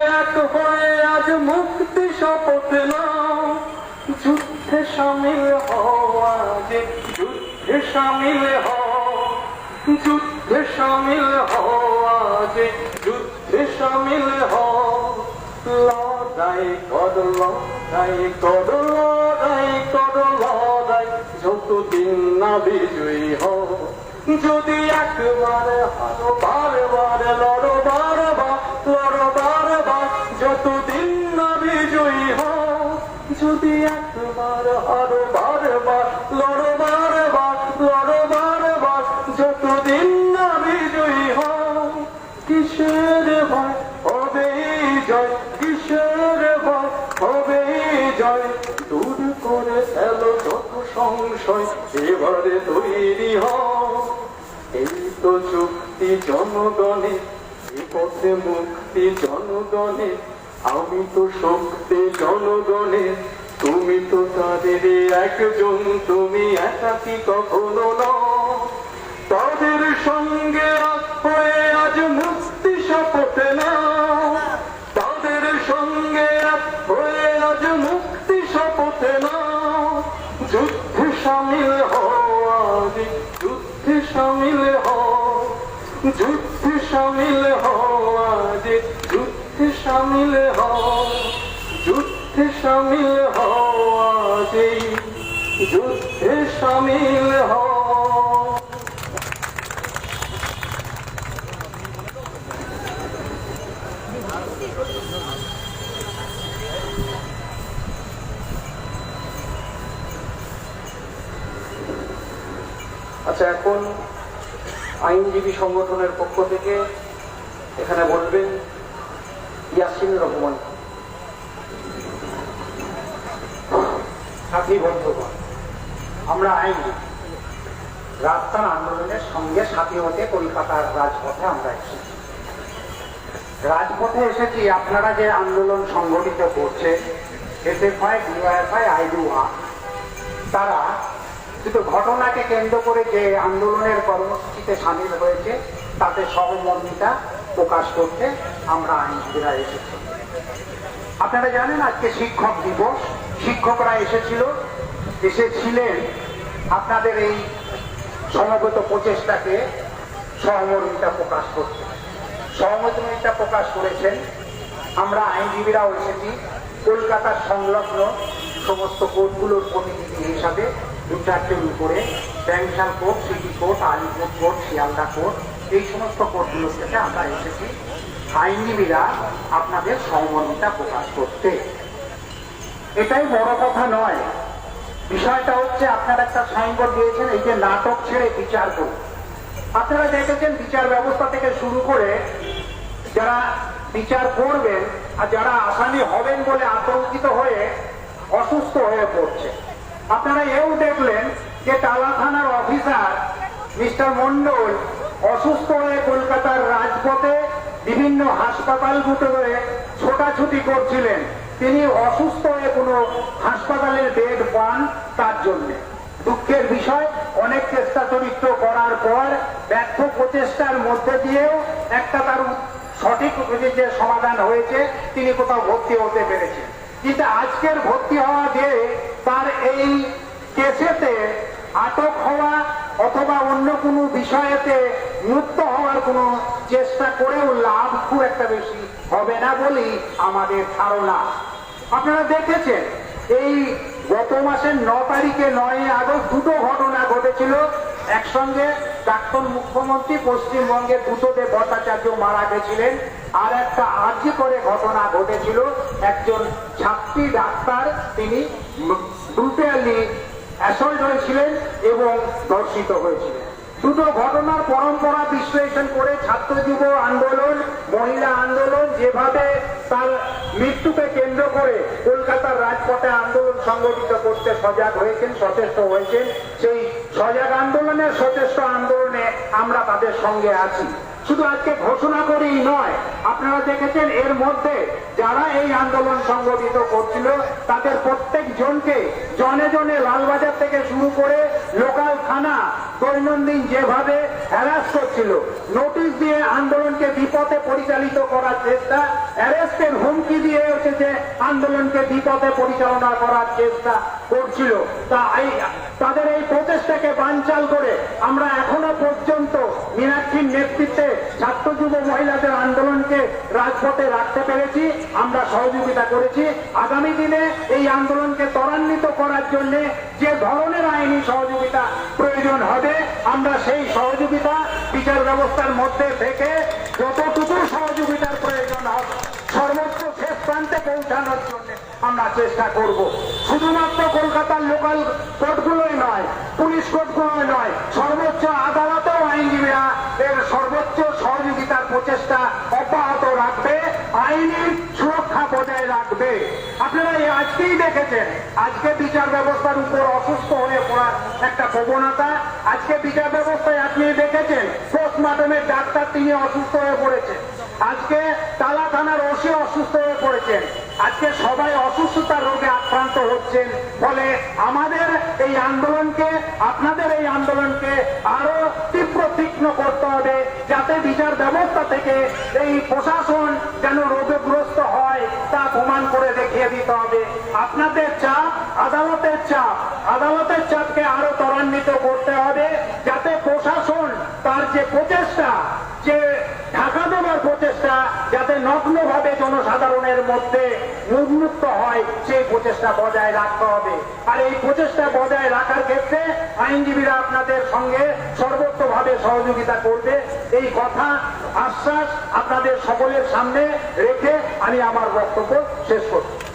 এক হয়ে আজ মুক্তি শপথ নাও। যুদ্ধে সামিল হওয়া যে যুদ্ধে সামিল হও। যুদ্ধে সামিল হওয়া যে যুদ্ধে সামিল হও। লড়াই কর লড়াই কর লড়াই কর, লড়াই। যতদিন না বিজয়ী হও, যদি একবার হারো সংশয় এবারে তৈরি এই তো চুক্তি জনগণের এই মুক্তি জনগণের আমি তো শক্তি জনগণের তুমি তো তাদের একজন, তুমি একাকি কখনো নও। তাদের সঙ্গে হয়ে আজ মুক্তি শপথ নাও। তাদের সঙ্গে হয়ে আজ মুক্তি শপথ নাও। যুদ্ধে সামিল হও যুদ্ধে সামিল আজ যুদ্ধে সামিল হও। আচ্ছা এখন আইনজীবী সংগঠনের পক্ষ থেকে এখানে বলবেন ইয়াসিন রহমান সাথী বন্ধুগণ, আমরা আইনজীবী রাজস্থান আন্দোলনের সঙ্গে সাথী হতে কলকাতার রাজপথে আমরা এসেছি। রাজপথে এসেছি, আপনারা যে আন্দোলন সংগঠিত করছে এসএফআই ডিওএফআই আইডুয়া তারা শুধু ঘটনাকে কেন্দ্র করে যে আন্দোলনের কর্মসূচিতে সামিল হয়েছে, তাতে সহমর্মিতা প্রকাশ করতে আমরা আইনজীবীরা এসেছি। আপনারা জানেন আজকে শিক্ষক দিবস। শিক্ষকরা এসেছিল, এসেছিলেন আপনাদের এই সমবেত প্রচেষ্টাকে সহমর্মিতা প্রকাশ করতে। সহমর্মিতা প্রকাশ করেছেন, আমরা আইনজীবীরাও এসেছি। কলকাতার সংলগ্ন সমস্ত কোর্টগুলোর প্রতিনিধি হিসাবে দু চারটের উপরে, Bankshall court, city court, Alipore court, Sealdah court এই সমস্ত কোর্টগুলোর থেকে আমরা এসেছি। আইনজীবীরা আপনাদের সহমর্মিতা প্রকাশ করতে। এটাই বড় কথা নয়। বিষয়টা হচ্ছে আপনারা একটা সাইনবোর্ড দিয়েছেন, এই যে নাটক ছেড়ে বিচার করুন। আপনারা দেখেছেন বিচার ব্যবস্থা থেকে শুরু করে যারা বিচার করবেন আর যারা আসামি হবেন বলে আতঙ্কিত হয়ে অসুস্থ হয়ে পড়ছে। আপনারা এও দেখলেন যে টালা থানার অফিসার মিস্টার মন্ডল অসুস্থ হয়ে কলকাতার রাজপথে বিভিন্ন হাসপাতাল ধরে ছোটাছুটি করছিলেন। তিনি অসুস্থ হয়ে কোনো হাসপাতালের বেড পান তার জন্যে। দুঃখের বিষয়, অনেক চেষ্টা চরিত্র করার পর ব্যর্থ প্রচেষ্টার মধ্যে দিয়েও একটা তার সঠিক যে সমাধান হয়েছে, তিনি কোথাও ভর্তি হতে পেরেছেন। কিন্তু আজকের ভর্তি হওয়া যে তার এই কেসেতে আটক হওয়া অথবা অন্য কোনো বিষয়েতে মুক্ত হওয়ার কোনো চেষ্টা করেও লাভ খুব একটা বেশি হবে না বলেই আমাদের ধারণা। আপনারা দেখেছেন, এই গত মাসের ন তারিখে নয় আগস্ট দুটো ঘটনা ঘটেছিল। একসঙ্গে প্রাক্তন মুখ্যমন্ত্রী পশ্চিমবঙ্গের দুটোতে ভট্টাচার্য মারা গেছিলেন আর একটা আর্জি করে ঘটনা ঘটেছিল। একজন ছাত্রী ডাক্তার, তিনি ব্রুটালি অ্যাসল্ট হয়েছিলেন এবং ধর্ষিত হয়েছিলেন। দুটো ঘটনার পরম্পরা বিশ্লেষণ করে ছাত্র যুব আন্দোলন, মহিলা আন্দোলন যেভাবে তার মৃত্যুকে কেন্দ্র করে কলকাতার রাজপথে আন্দোলন সংগঠিত করতে সজাগ হয়েছেন, সচেষ্ট হয়েছেন, সেই সজাগ আন্দোলনের সচেষ্ট আন্দোলনে আমরা তাদের সঙ্গে আছি। শুধু আজকে ঘোষণা করেই নয়, আপনারা দেখেছেন এর মধ্যে যারা এই আন্দোলন সংগঠিত করছিল, তাদের প্রত্যেক জনকে জনে জনে লালবাজার থেকে শুরু করে লোকাল থানা দৈনন্দিন যেভাবে হ্যারাস করছিল নোটিশ দিয়ে আন্দোলনকে বিপথে পরিচালিত করার চেষ্টা অ্যারেস্টের হুমকি দিয়ে হচ্ছে যে আন্দোলনকে বিপথে পরিচালনা করার চেষ্টা করছিল। তা এই তাদের এই প্রচেষ্টাকে বানচাল করে আমরা এখনও পর্যন্ত মীনাক্ষীর নেতৃত্বে ছাত্র যুব মহিলাদের আন্দোলনকে রাজপথে রাখতে পেরেছি, আমরা সহযোগিতা করেছি। আগামী দিনে এই আন্দোলনকে ত্বরান্বিত করার জন্য যে ধরনের আইনি সহযোগিতা প্রয়োজন হবে, আমরা সেই সহযোগিতা বিচার ব্যবস্থার মধ্যে থেকে যতটুকু সহযোগিতার প্রয়োজন হবে, সর্বোচ্চ শেষ প্রান্তে পৌঁছানোর জন্য আমরা চেষ্টা করব। শুধুমাত্র কলকাতার লোকাল কোর্টগুলোই নয়, পুলিশ কোর্টগুলোই নয়, সর্বোচ্চ আদালতেও আইনজীবীরা এর সর্বোচ্চ সহযোগিতার প্রচেষ্টা অব্যাহত রাখবে, আইনি সুরক্ষা বজায় রাখবে। আপনারা এই আজকেই দেখেছেন, আজকে বিচার ব্যবস্থার উপর অসুস্থ হয়ে পড়ার একটা প্রবণতা। আজকে বিচার ব্যবস্থায় আপনি দেখেছেন পোস্টমর্টমের ডাক্তার তিনি অসুস্থ হয়ে পড়েছেন। আজকে তালা থানার ওসি অসুস্থ হয়ে পড়েছেন। আজকে সবাই অসুস্থতার রোগে আক্রান্ত হচ্ছেন ফলে আমাদের এই আন্দোলনকে, আপনাদের এই আন্দোলনকে আরও তীব্র তীক্ষ্ণ করতে হবে, যাতে বিচার ব্যবস্থা থেকে এই প্রশাসন যেন রোগগ্রস্ত হয়, তা প্রমাণ করে দেখিয়ে দিতে হবে। আপনাদের চাপ, আদালতের চাপ, আদালতের চাপকে আরও ত্বরান্বিত করতে হবে, যাতে প্রশাসন তার যে প্রচেষ্টা, যে ঢাকা দেওয়ার প্রচেষ্টা, যাতে নগ্নভাবে জনসাধারণের মধ্যে উন্মুক্ত হয়, সেই প্রচেষ্টা বজায় রাখতে হবে। আর এই প্রচেষ্টা বজায় রাখার ক্ষেত্রে আইনজীবীরা আপনাদের সঙ্গে সর্বোত্তভাবে সহযোগিতা করবে। এই কথা, আশ্বাস আপনাদের সকলের সামনে রেখে আমি আমার বক্তব্য শেষ করছি।